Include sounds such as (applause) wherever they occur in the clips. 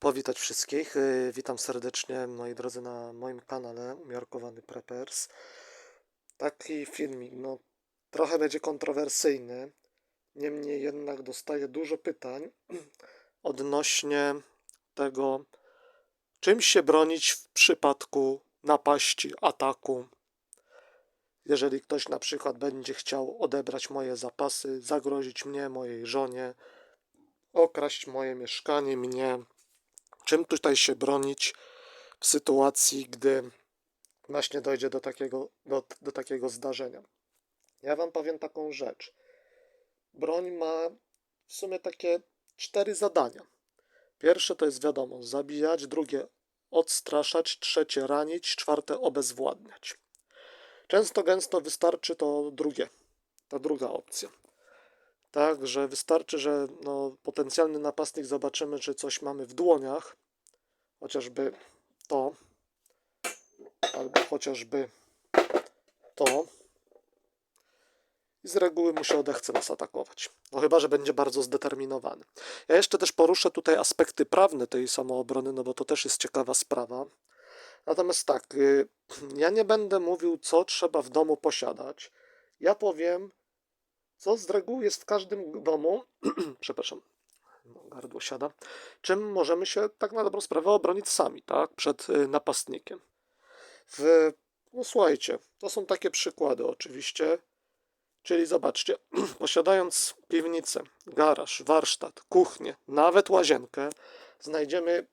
Powitać wszystkich. y, Witam serdecznie, moi drodzy, na moim kanale Umiarkowany Preppers. Taki filmik, no trochę będzie kontrowersyjny, niemniej jednak dostaję dużo pytań (clears throat) odnośnie tego, czym się bronić w przypadku napaści, ataku. Jeżeli ktoś na przykład będzie chciał odebrać moje zapasy, zagrozić mnie, mojej żonie, okraść moje mieszkanie, mnie, czym tutaj się bronić w sytuacji, gdy właśnie dojdzie do takiego, do, do takiego zdarzenia. Ja wam powiem taką rzecz. Broń ma w sumie takie cztery zadania. Pierwsze to jest wiadomo, zabijać, drugie odstraszać, trzecie ranić, czwarte obezwładniać. Często gęsto wystarczy to drugie, ta druga opcja. Tak, że wystarczy, że no, potencjalny napastnik zobaczymy, czy coś mamy w dłoniach, chociażby to, albo chociażby to. I z reguły mu się odechce nas atakować. No chyba, że będzie bardzo zdeterminowany. Ja jeszcze też poruszę tutaj aspekty prawne tej samoobrony, no bo to też jest ciekawa sprawa. Natomiast tak, y, (clears throat) ja nie będę mówił, co trzeba w domu posiadać. Ja powiem, co z reguły jest w każdym domu, (clears throat) przepraszam, gardło siada, czym możemy się tak na dobrą sprawę obronić sami, tak, przed y, napastnikiem. W, no słuchajcie, to są takie przykłady oczywiście, czyli zobaczcie, (clears throat) posiadając piwnicę, garaż, warsztat, kuchnię, nawet łazienkę, znajdziemy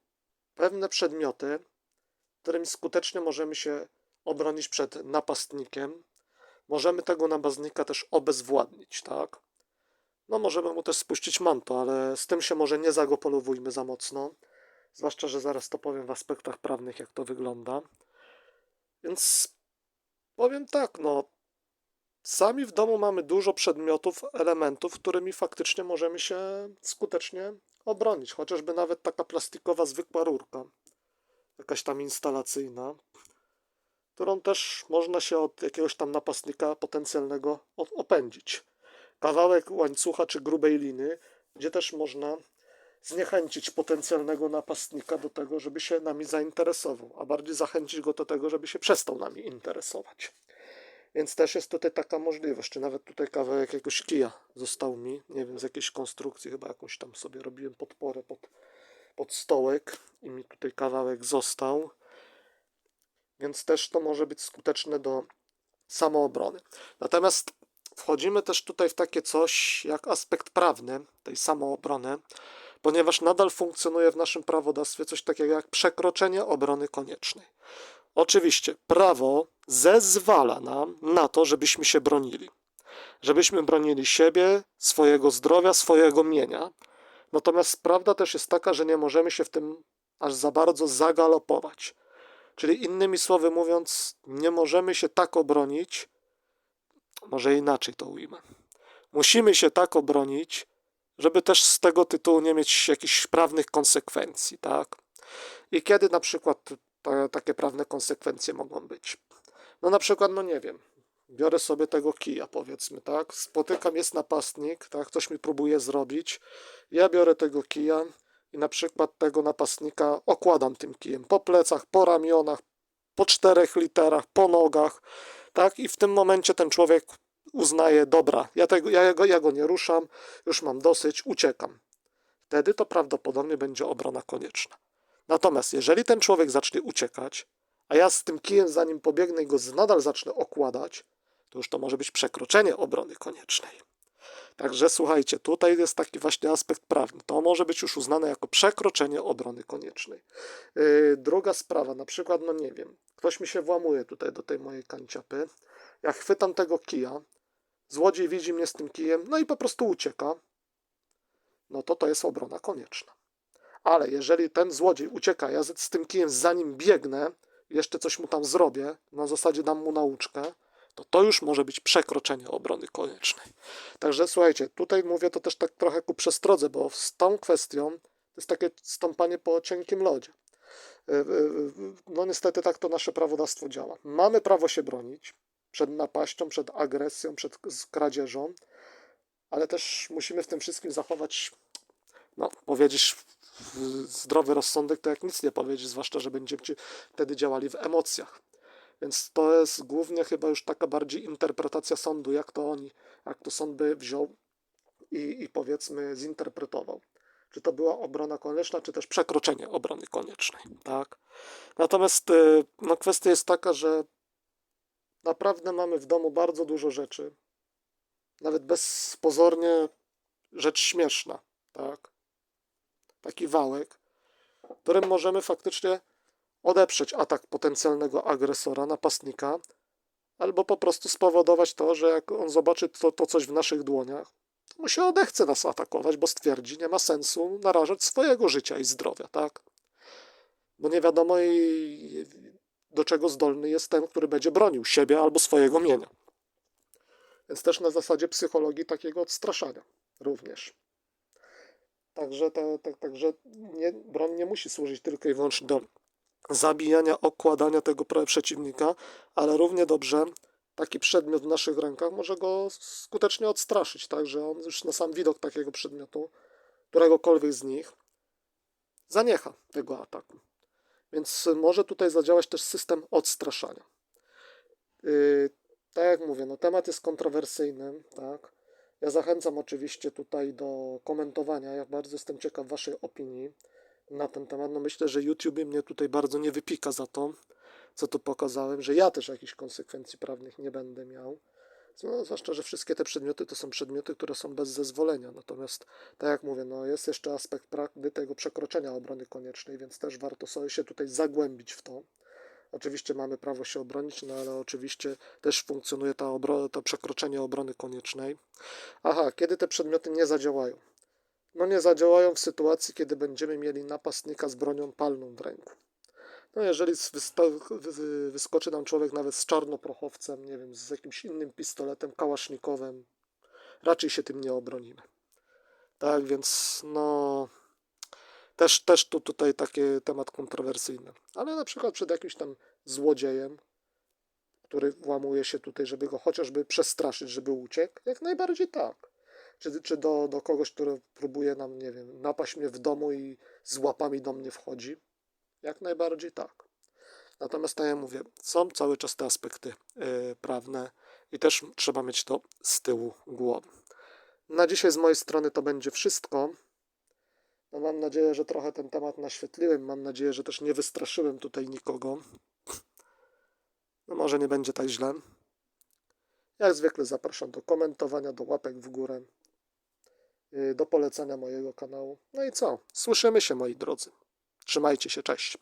pewne przedmioty, którymi skutecznie możemy się obronić przed napastnikiem. Możemy tego napastnika też obezwładnić, tak? No, możemy mu też spuścić manto, ale z tym się może nie zagopolowujmy za mocno. Zwłaszcza, że zaraz to powiem w aspektach prawnych, jak to wygląda. Więc powiem tak, no. Sami w domu mamy dużo przedmiotów, elementów, którymi faktycznie możemy się skutecznie obronić. Chociażby nawet taka plastikowa, zwykła rurka, jakaś tam instalacyjna, którą też można się od jakiegoś tam napastnika potencjalnego opędzić kawałek łańcucha czy grubej liny, gdzie też można zniechęcić potencjalnego napastnika do tego, żeby się nami zainteresował, a bardziej zachęcić go do tego, żeby się przestał nami interesować. Więc też jest tutaj taka możliwość, czy nawet tutaj kawałek jakiegoś kija został mi, nie wiem, z jakiejś konstrukcji, chyba jakąś tam sobie robiłem podporę pod, pod stołek i mi tutaj kawałek został. Więc też to może być skuteczne do samoobrony. Natomiast wchodzimy też tutaj w takie coś jak aspekt prawny tej samoobrony, ponieważ nadal funkcjonuje w naszym prawodawstwie coś takiego jak przekroczenie obrony koniecznej. Oczywiście prawo zezwala nam na to, żebyśmy się bronili. Żebyśmy bronili siebie, swojego zdrowia, swojego mienia. Natomiast prawda też jest taka, że nie możemy się w tym aż za bardzo zagalopować. Czyli innymi słowy mówiąc, nie możemy się tak obronić, może inaczej to ujmę. Musimy się tak obronić, żeby też z tego tytułu nie mieć jakichś prawnych konsekwencji, tak? I kiedy na przykład ta, takie prawne konsekwencje mogą być? No na przykład, no nie wiem, biorę sobie tego kija, powiedzmy, tak? Spotykam, jest napastnik, tak? Ktoś mi próbuje zrobić. Ja biorę tego kija i na przykład tego napastnika okładam tym kijem po plecach, po ramionach, po czterech literach, po nogach, tak? I w tym momencie ten człowiek uznaje, dobra, ja, tego, ja, go, ja go nie ruszam, już mam dosyć, uciekam. Wtedy to prawdopodobnie będzie obrona konieczna. Natomiast jeżeli ten człowiek zacznie uciekać, a ja z tym kijem za nim pobiegnę i go nadal zacznę okładać, to już to może być przekroczenie obrony koniecznej. Także słuchajcie, tutaj jest taki właśnie aspekt prawny. To może być już uznane jako przekroczenie obrony koniecznej. Yy, druga sprawa, na przykład, no nie wiem, ktoś mi się włamuje tutaj do tej mojej kanciapy. Jak chwytam tego kija, złodziej widzi mnie z tym kijem, no i po prostu ucieka, no to to jest obrona konieczna. Ale jeżeli ten złodziej ucieka, ja z tym kijem za nim biegnę, jeszcze coś mu tam zrobię, na zasadzie dam mu nauczkę, to to już może być przekroczenie obrony koniecznej. Także słuchajcie, tutaj mówię to też tak trochę ku przestrodze, bo z tą kwestią to jest takie stąpanie po cienkim lodzie. Y, y, y, No niestety tak to nasze prawodawstwo działa. Mamy prawo się bronić przed napaścią, przed agresją, przed kradzieżą, ale też musimy w tym wszystkim zachować, no powiedzieć zdrowy rozsądek to jak nic nie powiedzieć, zwłaszcza, że będziemy wtedy działali w emocjach. Więc to jest głównie chyba już taka bardziej interpretacja sądu, jak to oni, jak to sąd by wziął i, i powiedzmy zinterpretował. Czy to była obrona konieczna, czy też przekroczenie obrony koniecznej, tak? Natomiast y, no, kwestia jest taka, że naprawdę mamy w domu bardzo dużo rzeczy, nawet bezpozornie rzecz śmieszna, tak? Taki wałek, którym możemy faktycznie odeprzeć atak potencjalnego agresora, napastnika, albo po prostu spowodować to, że jak on zobaczy to, to coś w naszych dłoniach, to mu się odechce nas atakować, bo stwierdzi, nie ma sensu narażać swojego życia i zdrowia, tak? Bo nie wiadomo do czego zdolny jest ten, który będzie bronił siebie albo swojego mienia. Więc też na zasadzie psychologii takiego odstraszania również. Także, te, także nie, broń nie musi służyć tylko i wyłącznie do zabijania, okładania tego przeciwnika, ale równie dobrze taki przedmiot w naszych rękach może go skutecznie odstraszyć, tak, że on już na sam widok takiego przedmiotu, któregokolwiek z nich, zaniecha tego ataku. Więc może tutaj zadziałać też system odstraszania. Yy, tak jak mówię, no temat jest kontrowersyjny, tak. Ja zachęcam oczywiście tutaj do komentowania. Ja bardzo jestem ciekaw Waszej opinii na ten temat. No myślę, że YouTube mnie tutaj bardzo nie wypika za to, co tu pokazałem, że ja też jakichś konsekwencji prawnych nie będę miał. No, zwłaszcza, że wszystkie te przedmioty to są przedmioty, które są bez zezwolenia. Natomiast, tak jak mówię, no jest jeszcze aspekt prawny tego przekroczenia obrony koniecznej, więc też warto sobie się tutaj zagłębić w to. Oczywiście mamy prawo się obronić, no ale oczywiście też funkcjonuje ta obro- to przekroczenie obrony koniecznej. Aha, kiedy te przedmioty nie zadziałają? No nie zadziałają w sytuacji, kiedy będziemy mieli napastnika z bronią palną w ręku. No jeżeli wyskoczy nam człowiek nawet z czarnoprochowcem, nie wiem, z jakimś innym pistoletem, kałasznikowem, raczej się tym nie obronimy. Tak, więc no też, też tu tutaj taki temat kontrowersyjny. Ale na przykład przed jakimś tam złodziejem, który włamuje się tutaj, żeby go chociażby przestraszyć, żeby uciekł, jak najbardziej tak. Czy, czy do, do kogoś, który próbuje nam, nie wiem, napaść mnie w domu i z łapami do mnie wchodzi, jak najbardziej tak. Natomiast tak jak mówię, są cały czas te aspekty y, prawne i też trzeba mieć to z tyłu głowy. Na dzisiaj z mojej strony to będzie wszystko. No mam nadzieję, że trochę ten temat naświetliłem. Mam nadzieję, że też nie wystraszyłem tutaj nikogo. No może nie będzie tak źle. Jak zwykle zapraszam do komentowania, do łapek w górę, yy, do polecania mojego kanału. No i co? Słyszymy się, moi drodzy. Trzymajcie się, cześć.